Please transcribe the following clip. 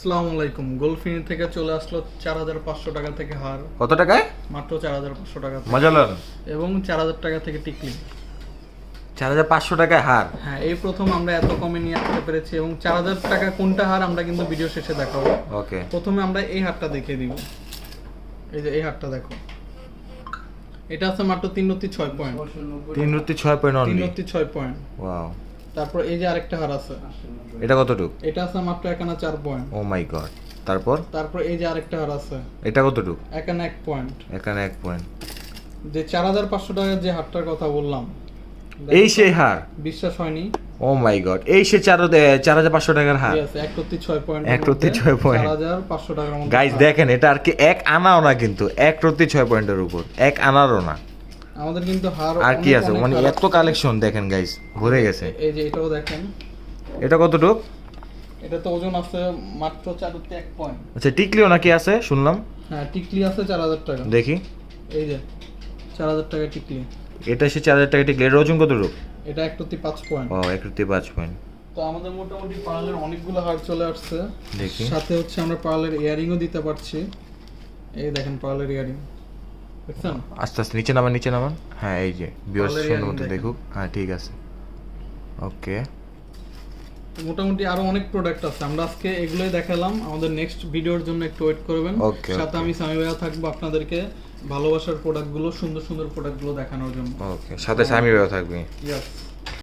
আসসালামু আলাইকুম গোলফিনি থেকে চলে আসলো চার হাজার পাঁচশো টাকা থেকে হার। কত টাকায়? মাত্র চার হাজার পাঁচশো টাকা থেকে। মজা লন। এবং চার হাজার টাকা থেকে টিকলি। চার হাজার পাঁচশো টাকায় হার? হ্যাঁ এই প্রথম আমরা এত কমে নিয়ে আসতে পেরেছি এবং চার হাজার টাকা কোনটা হার আমরা কিন্তু ভিডিও শেষে দেখাবো। ওকে। প্রথমে আমরা এই হারটা দেখিয়ে দিব। এই যে এই হারটা দেখো। এটা আছে মাত্র তিন রত্তি ছয় পয়েন্ট তিন রুটি ছয় পয়েন্ট তিন রত্তি ছয় পয়েন্ট ওয়াও তারপর এই যে আরেকটা হার আছে। এটা কতটুক? এটা আছে মাত্র একানা চার পয়েন্ট ও মাই গড তারপর? তারপর এই যে আরেকটা হার আছে। এটা কতটুক? একানা এক পয়েন্ট এখানে এক পয়েন্ট যে চার হাজার পাঁচশো টাকার যে হারটার কথা বললাম এই সেই হার? বিশ্বাস হয়নি। ও মাই গড এই সে চার চার হাজার পাঁচশো টাকার হার? এক রত্তি ছয় পয়েন্ট এক রত্তি ছয় পয়েন্ট চার হাজার পাঁচশো টাকার গাইজ দেখেন এটা আর কি এক আনাও না কিন্তু এক রতি ছয় পয়েন্টের উপর। এক আনারও না। আমাদের কিন্তু হার আর কি আছে? মানে এত কালেকশন দেখেন গাইস ভরে গেছে। এই যে এটাও দেখেন। এটা কতটুক? এটা তো ওজন আছে মাত্র চার রত্তি এক পয়েন্ট আচ্ছা টিকলিও নাকি আছে? শুনলাম। হ্যাঁ টিকলি আছে চার হাজার টাকা। দেখি। এই যে চার হাজার টাকা টিকলি। এটা সে চার হাজার টাকা টিকলি। এর ওজন কতটুক? এটা এক রত্তি পাঁচ পয়েন্ট ও এক রতি পাঁচ পয়েন্ট তো আমাদের মোটামুটি পার্লের অনেকগুলো হার চলে আসছে। দেখি। সাথে হচ্ছে আমরা পার্লের ইয়ারিংও দিতে পারছি। এই দেখেন পার্লের ইয়ারিং আস্তে আস্তে নিচে নামান নিচে নামান। হ্যাঁ এই যে বিয়ার সুন্দর মতো দেখুক। হ্যাঁ ঠিক আছে। ওকে মোটামুটি আরও অনেক প্রোডাক্ট আছে। আমরা আজকে এগুলোই দেখালাম। আমাদের নেক্সট ভিডিওর জন্য একটু ওয়েট করবেন। সাথে আমি সামি ভাইয়া থাকব আপনাদেরকে ভালোবাসার প্রোডাক্টগুলো সুন্দর সুন্দর প্রোডাক্টগুলো দেখানোর জন্য। ওকে সাথে স্বামী থাকবে। ইয়েস